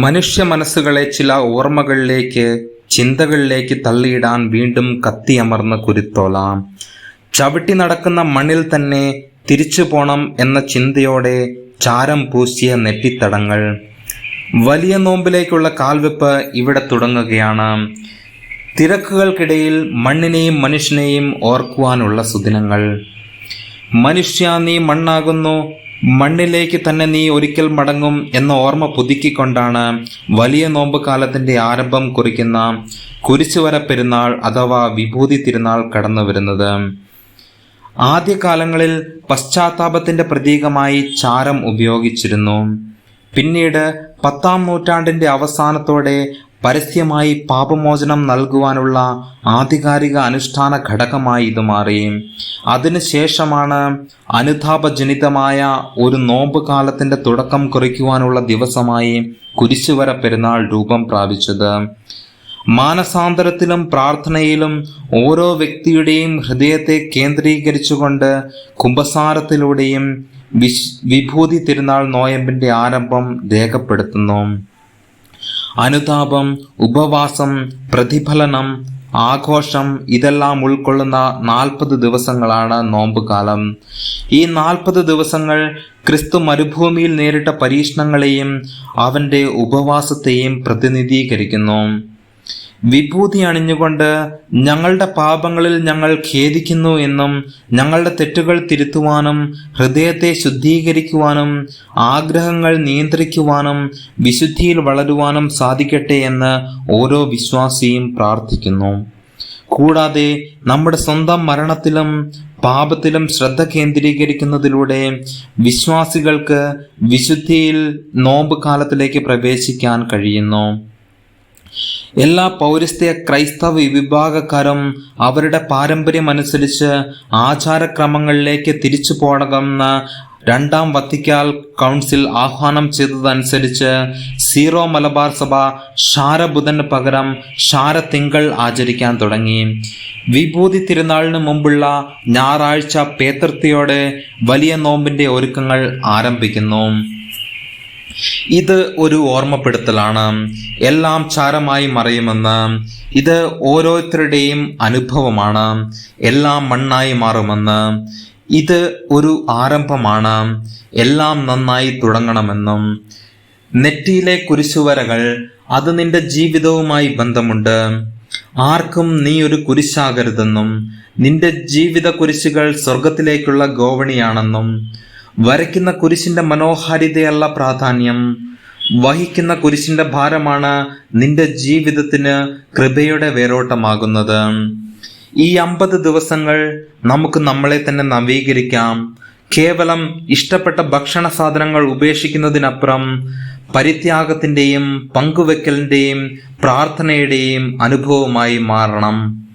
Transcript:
മനുഷ്യ മനസ്സുകളെ ചില ഓർമ്മകളിലേക്ക് ചിന്തകളിലേക്ക് തള്ളിയിടാൻ വീണ്ടും കത്തിയമർന്ന കുരുത്തോളാം ചവിട്ടി നടക്കുന്ന മണ്ണിൽ തന്നെ തിരിച്ചു പോണം എന്ന ചിന്തയോടെ ചാരം പൂശിയ നെറ്റിത്തടങ്ങൾ. വലിയ നോമ്പിലേക്കുള്ള കാൽവെപ്പ് ഇവിടെ തുടങ്ങുകയാണ്. തിരക്കുകൾക്കിടയിൽ മണ്ണിനെയും മനുഷ്യനെയും ഓർക്കുവാനുള്ള സുദിനങ്ങൾ. മനുഷ്യ നീ മണ്ണാകുന്നു മണ്ണിലേക്ക് തന്നെ നീ ഒരിക്കൽ മടങ്ങും എന്ന ഓർമ്മ പുതുക്കിക്കൊണ്ടാണ് വലിയ നോമ്പ് കാലത്തിന്റെ ആരംഭം കുറിക്കുന്ന കുരിശുവര പെരുന്നാൾ അഥവാ വിഭൂതി തിരുനാൾ കടന്നു വരുന്നത്. ആദ്യകാലങ്ങളിൽ പശ്ചാത്താപത്തിന്റെ പ്രതീകമായി ചാരം ഉപയോഗിച്ചിരുന്നു. പിന്നീട് പത്താം നൂറ്റാണ്ടിന്റെ അവസാനത്തോടെ പരസ്യമായി പാപമോചനം നൽകുവാനുള്ള ആധികാരിക അനുഷ്ഠാന ഘടകമായി ഇത് മാറി. അതിനുശേഷമാണ് അനുതാപജനിതമായ ഒരു നോമ്പ് കാലത്തിന്റെ തുടക്കം കുറിക്കുവാനുള്ള ദിവസമായി കുരിശുവര പെരുന്നാൾ രൂപം പ്രാപിച്ചത്. മാനസാന്തരത്തിലും പ്രാർത്ഥനയിലും ഓരോ വ്യക്തിയുടെയും ഹൃദയത്തെ കേന്ദ്രീകരിച്ചുകൊണ്ട് കുംഭസാരത്തിലൂടെയും വിശ് വിഭൂതി തിരുനാൾ നോയമ്പിന്റെ ആരംഭം രേഖപ്പെടുത്തുന്നു. അനുതാപം ഉപവാസം പ്രതിഫലനം ആഘോഷം ഇതെല്ലാം ഉൾക്കൊള്ളുന്ന നാൽപ്പത് ദിവസങ്ങളാണ് നോമ്പുകാലം ഈ നാൽപ്പത് ദിവസങ്ങൾ ക്രിസ്തു മരുഭൂമിയിൽ നേരിട്ട പരീക്ഷണങ്ങളെയും അവന്റെ ഉപവാസത്തെയും പ്രതിനിധീകരിക്കുന്നു. വിഭൂതി അണിഞ്ഞുകൊണ്ട് ഞങ്ങളുടെ പാപങ്ങളിൽ ഞങ്ങൾ ഖേദിക്കുന്നു എന്നും ഞങ്ങളുടെ തെറ്റുകൾ തിരുത്തുവാനും ഹൃദയത്തെ ശുദ്ധീകരിക്കുവാനും ആഗ്രഹങ്ങൾ നിയന്ത്രിക്കുവാനും വിശുദ്ധിയിൽ വളരുവാനും സാധിക്കട്ടെ എന്ന് ഓരോ വിശ്വാസിയും പ്രാർത്ഥിക്കുന്നു. കൂടാതെ നമ്മുടെ സ്വന്തം മരണത്തിലും പാപത്തിലും ശ്രദ്ധ കേന്ദ്രീകരിക്കുന്നതിലൂടെ വിശ്വാസികൾക്ക് വിശുദ്ധിയിൽ നോമ്പ് കാലത്തിലേക്ക് പ്രവേശിക്കാൻ കഴിയുന്നു. എല്ലാ പൗരസ്ത്യ ക്രൈസ്തവ വിഭാഗക്കാരും അവരുടെ പാരമ്പര്യമനുസരിച്ച് ആചാരക്രമങ്ങളിലേക്ക് തിരിച്ചു പോകണമെന്ന് രണ്ടാം വത്തിക്കാൽ കൗൺസിൽ ആഹ്വാനം ചെയ്തതനുസരിച്ച് സീറോ മലബാർ സഭ ക്ഷാരബുധന് പകരം ഷാരത്തിങ്കൾ ആചരിക്കാൻ തുടങ്ങി. വിഭൂതി തിരുനാളിന് മുമ്പുള്ള ഞായറാഴ്ച പേത്തൃത്തിയോടെ വലിയ നോമ്പിന്റെ ഒരുക്കങ്ങൾ ആരംഭിക്കുന്നു. ഇത് ഒരു ഓർമ്മപ്പെടുത്തലാണ്. എല്ലാം ചാരമായി മറയുമെന്ന്. ഇത് ഓരോരുത്തരുടെയും അനുഭവമാണ്. എല്ലാം മണ്ണായി മാറുമെന്ന്. ഇത് ഒരു ആരംഭമാണ്. എല്ലാം നന്നായി തുടങ്ങണമെന്നും. നെറ്റിയിലെ കുരിശുവരകൾ അത് നിന്റെ ജീവിതവുമായി ബന്ധമുണ്ട്. ആർക്കും നീ ഒരു കുരിശാകരുതെന്നും. നിന്റെ ജീവിത കുരിശുകൾ സ്വർഗത്തിലേക്കുള്ള ഗോവണിയാണെന്നും. വരയ്ക്കുന്ന കുരിശിന്റെ മനോഹാരിതയല്ല പ്രാധാന്യം വഹിക്കുന്ന കുരിശിന്റെ ഭാരമാണ് നിന്റെ ജീവിതത്തിന് കൃപയുടെ വേരോട്ടമാകുന്നത്. ഈ അമ്പത് ദിവസങ്ങൾ നമുക്ക് നമ്മളെ തന്നെ നവീകരിക്കാം. കേവലം ഇഷ്ടപ്പെട്ട ഭക്ഷണ സാധനങ്ങൾ ഉപേക്ഷിക്കുന്നതിനപ്പുറം പരിത്യാഗത്തിന്റെയും പങ്കുവെക്കലിന്റെയും പ്രാർത്ഥനയുടെയും അനുഭവമായി മാറണം.